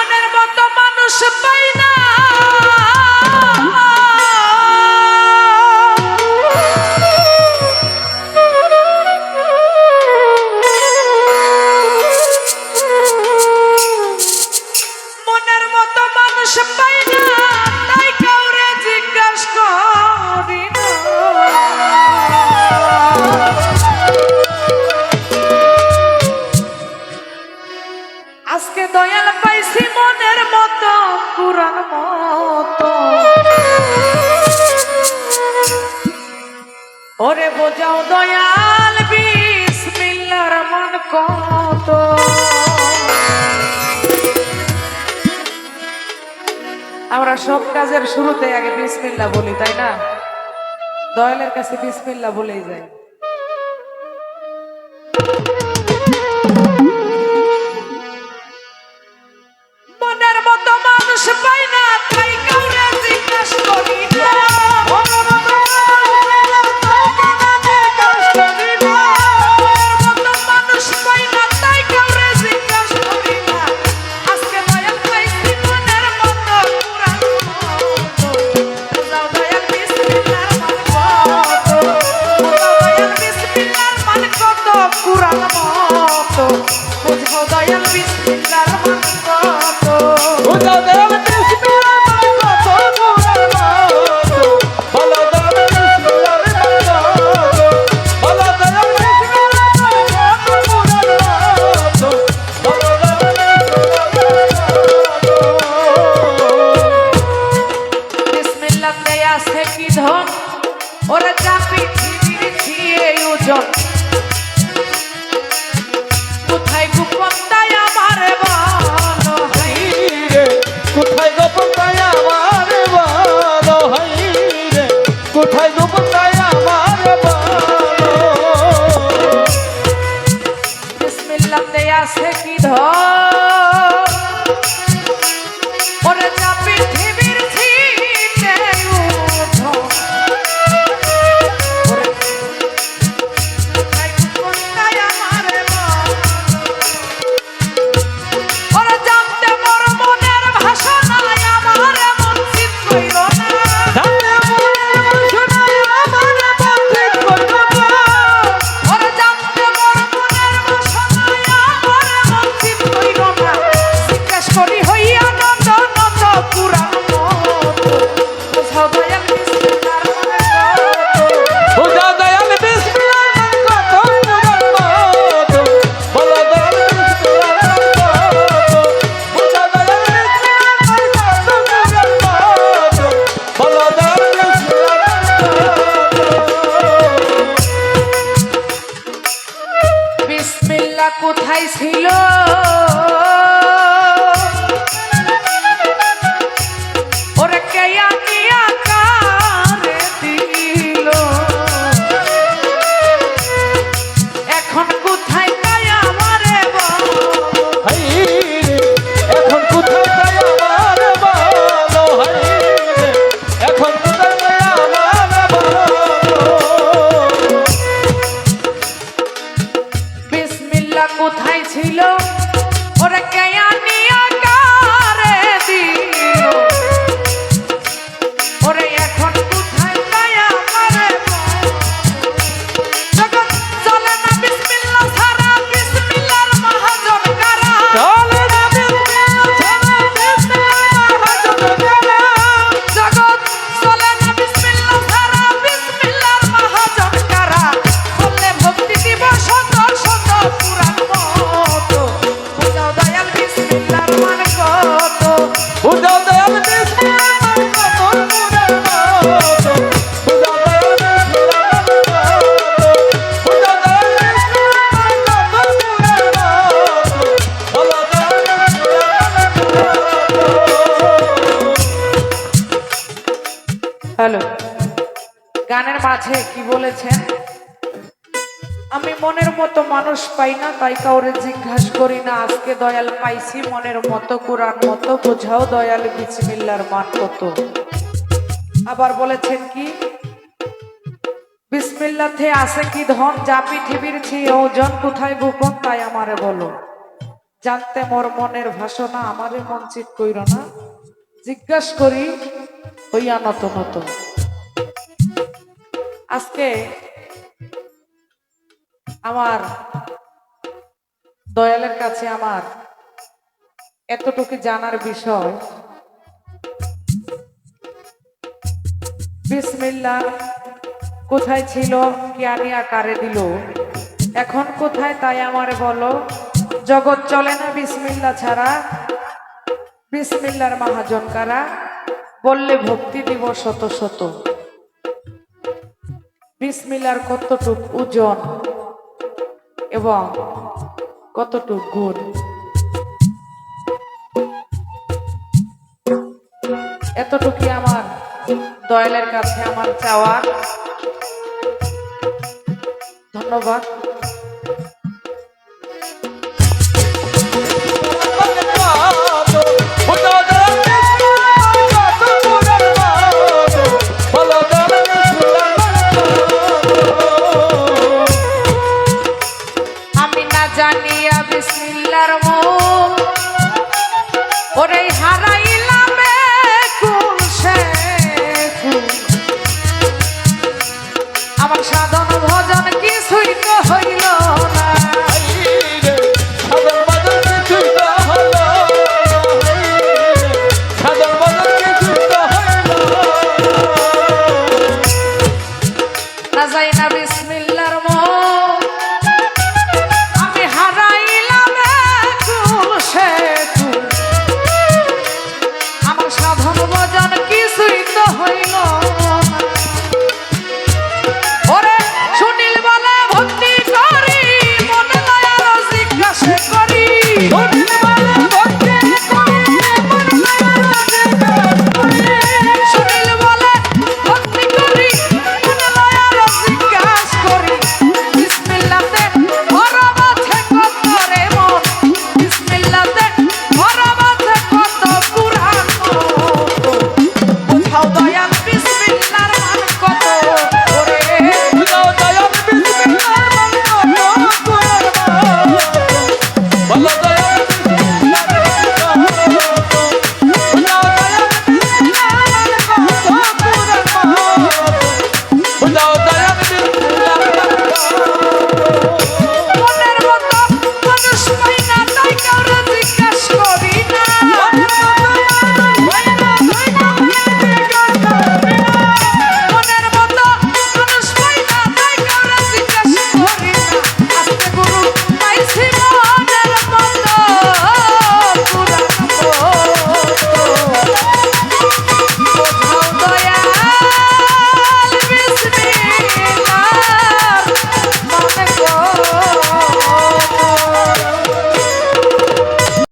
মনের মতো মানুষ পাই। মিল পাইছি মনের মতো পুরান মতো। ওরে বোঝাও দয়াল বিসমিল্লার মান কত। আমরা সব কাজের শুরুতে আগে বিসমিল্লা বলি, তাই না? দয়ালের কাছে বিসমিল্লা বলেই যায় Oh. গানের মাঝে কি বলেছেন? আমি মনের মতো মানুষ পাই না, তাই কাউরে জিজ্ঞাস করি না, আজকে দয়াল পাইছি মনের মতো, কোরআন মতো, বোঝাও দয়াল বিসমিল্লার মান কত। আবার বলেছেন কি, বিসমিল্লাতে আছে কি ধন, যা পৃথিবীর চেয়ে ওজন, কোথায় গোপন, তাই আমারে বলো। জানতে মোর মনের ভাষণা, আমারে মন চিত কইর না। জিজ্ঞাস করি, হইয়া নত নত। আজকে আমার দয়ালের কাছে আমার এতটুকু জানার বিষয়। বিসমিল্লা কোথায় ছিল, কে আনিয়া কারে দিল? এখন কোথায় তাই আমার বলো? জগৎ চলে না বিসমিল্লা ছাড়া? বিসমিল্লার মহাজন কারা? বললে ভক্তি দিব শত শত। বিসমিল্লার কতটুক ওজন এবং কতটুক গুণ? এতটুকুই আমার দয়ালের কাছে আমার চাওয়ার। ধন্যবাদ। জানিয়া বিসমিল্লার মোহ